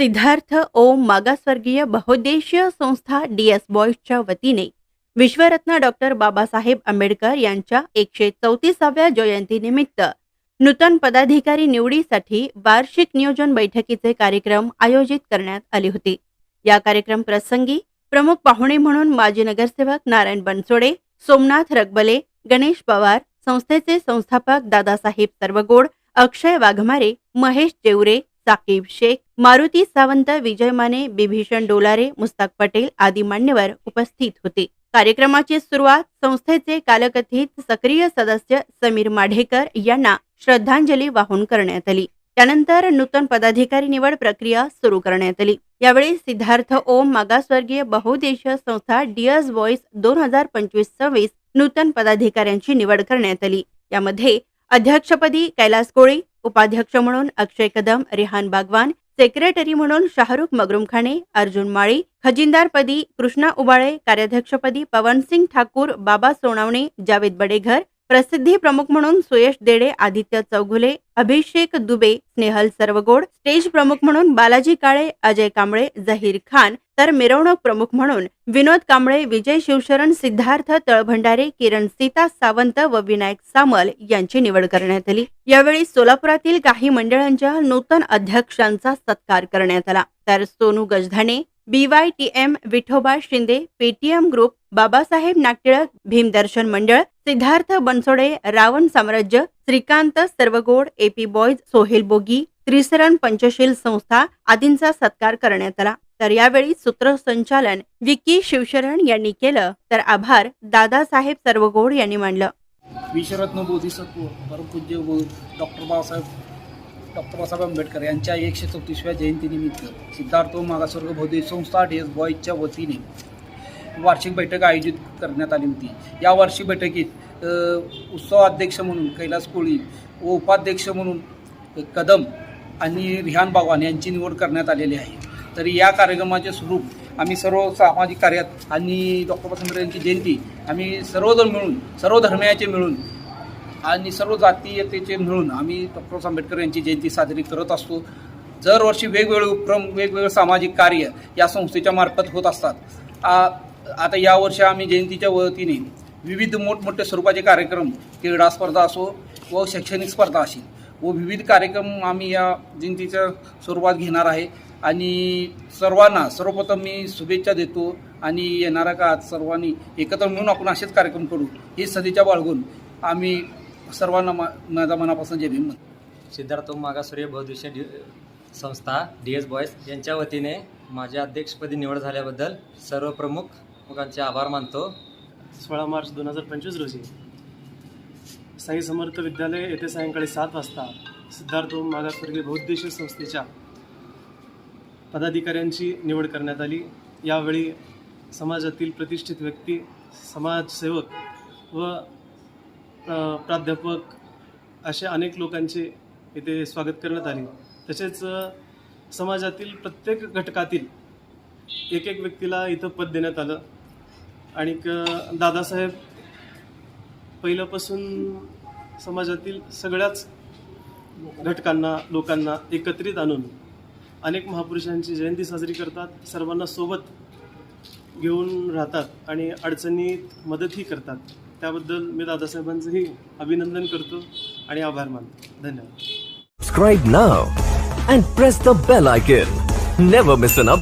सिद्धार्थ ओम मागासवर्गीय बहुद्देशीय संस्था डीएस बॉयच्या वतीने विश्वरत्न डॉक्टर बाबासाहेब आंबेडकर यांच्या एकशे चौतीसाव्या जयंतीनिमित्त नूतन पदाधिकारी निवडीसाठी वार्षिक नियोजन बैठकीचे कार्यक्रम आयोजित करण्यात आले होते. या कार्यक्रम प्रसंगी प्रमुख पाहुणे म्हणून माजी नगरसेवक नारायण बनसोडे सोमनाथ रगबले गणेश पवार संस्थेचे संस्थापक दादासाहेब सर्वगोड अक्षय वाघमारे महेश जेवरे साकीब शेख मारुती सावंत विजय माने बिभीषण डोलारे मुस्ताक पटेल आदी मान्यवर उपस्थित होते. कार्यक्रमाची सुरुवात संस्थेचे कालकथित सक्रिय सदस्य समीर माढेकर यांना श्रद्धांजली वाहून करण्यात आली. त्यानंतर नूतन पदाधिकारी निवड प्रक्रिया सुरू करण्यात आली. यावेळी सिद्धार्थ ओम मागासवर्गीय बहुदेशीय संस्था डिअर्स व्हॉइस दोन हजार पंचवीस सव्वीस नूतन पदाधिकाऱ्यांची निवड करण्यात आली. यामध्ये अध्यक्षपदी कैलास कोळी उपाध्यक्ष म्हणून अक्षय कदम रेहान बागवान सेक्रेटरी म्हणून शाहरुख मगरुमखाने अर्जुन माळी खजिनदारपदी कृष्णा उबाळे कार्याध्यक्षपदी पवनसिंग ठाकूर बाबा सोनावणे जावेद बडेघर प्रसिद्धी प्रमुख म्हणून सुयश देडे आदित्य चौघुले अभिषेक दुबे स्नेहल सर्वगोड स्टेज प्रमुख म्हणून बालाजी काळे अजय कांबळे जहीर खान तर मिरवणूक प्रमुख म्हणून विनोद कांबळे विजय शिवशरण सिद्धार्थ तळभंडारे किरण सीता सावंत व विनायक सामल यांची निवड करण्यात आली. यावेळी सोलापुरातील काही मंडळांच्या नूतन अध्यक्षांचा सत्कार करण्यात आला. तर Sonu Gajdhane B Y T M Vithoba Shinde Paytm group Babasaheb Nagtilak Bhimdarshan मंडळ सिद्धार्थ बनसोडे रावण साम्राज्य श्रीकांत सर्वगोड एपी बॉयज सोहेल बोगी त्रिसरण पंचशील संस्था आदींचा सत्कार करण्यात आला. तर यावेळी सूत्रसंचालन विकी शिवशरण यांनी केलं. तर आभार दादासाहेब सर्वगोड यांनी मानलं विश्वरत्न बोधिसत्व परमपूज्य डॉक्टर बाबासाहेब डॉक्टर बाबासाहेब आंबेडकर यांच्या एकशे चौतीसव्या जयंतीनिमित्त सिद्धार्थ मागासवर्ग बौद्धिक संस्था डी एस बॉईजच्या वतीने वार्षिक बैठक आयोजित करण्यात आली होती. या वार्षिक बैठकीत उत्सव अध्यक्ष म्हणून कैलास कोळी व उपाध्यक्ष म्हणून कदम आणि रिहान बागवान यांची निवड करण्यात आलेली आहे. तर या कार्यक्रमाचे स्वरूप आम्ही सर्व सामाजिक कार्यात आणि डॉक्टर बाबासाहेब आंबेडकर यांची जयंती आम्ही सर्वजण मिळून सर्व धर्मियाचे मिळून आणि सर्व जातीयतेचे मिळून आम्ही डॉक्टर आंबेडकर यांची जयंती साजरी करत असतो. दरवर्षी वेगवेगळे उपक्रम वेगवेगळे सामाजिक कार्य या संस्थेच्या मार्फत होत असतात. आ- आता यावर्षी आम्ही जयंतीच्या वतीने विविध मोठमोठ्या स्वरूपाचे कार्यक्रम क्रीडा स्पर्धा असो व शैक्षणिक स्पर्धा असेल व विविध कार्यक्रम आम्ही या जयंतीच्या स्वरूपात घेणार आहे. आणि सर्वांना सर्वप्रथम मी शुभेच्छा देतो आणि येणाऱ्या काळात सर्वांनी एकत्र मिळून आपण असेच कार्यक्रम करू ही सदिच्छा बाळगून आम्ही सर्वांना मा माझ्या मनापासून जय भीम म्हणतो. सिद्धार्थ मागासवर्य बहुद्देशीय डी संस्था डी एस बॉयज यांच्या वतीने माझ्या अध्यक्षपदी निवड झाल्याबद्दल सर्व प्रमुख प्रमुखांचे आभार मानतो. सोळा मार्च दोन हजार पंचवीस रोजी. साई समर्थ विद्यालय येथे सायंकाळी सात वाजता सिद्धार्थ मागासवर्गीय बहुद्देशीय संस्थेच्या पदाधिकाऱ्यांची निवड करण्यात आली. यावेळी समाजातील प्रतिष्ठित व्यक्ती समाजसेवक व प्राध्यापक असे अनेक लोकांचे इथे स्वागत करण्यात आले. तसेच समाजातील प्रत्येक घटकातील एक एक व्यक्तीला इथं पद देण्यात आलं. आणि दादासाहेब पहिल्यापासून समाजातील सगळ्याच घटकांना लोकांना एकत्रित आणून अनेक महापुरुषांची जयंती साजरी करतात. सर्वांना सोबत घेऊन राहतात आणि अडचणीत मदतही करतात. त्याबद्दल मी दादासाहेबांचंही अभिनंदन करतो आणि आभार मानतो. धन्यवाद. Subscribe now and press the bell icon never miss one.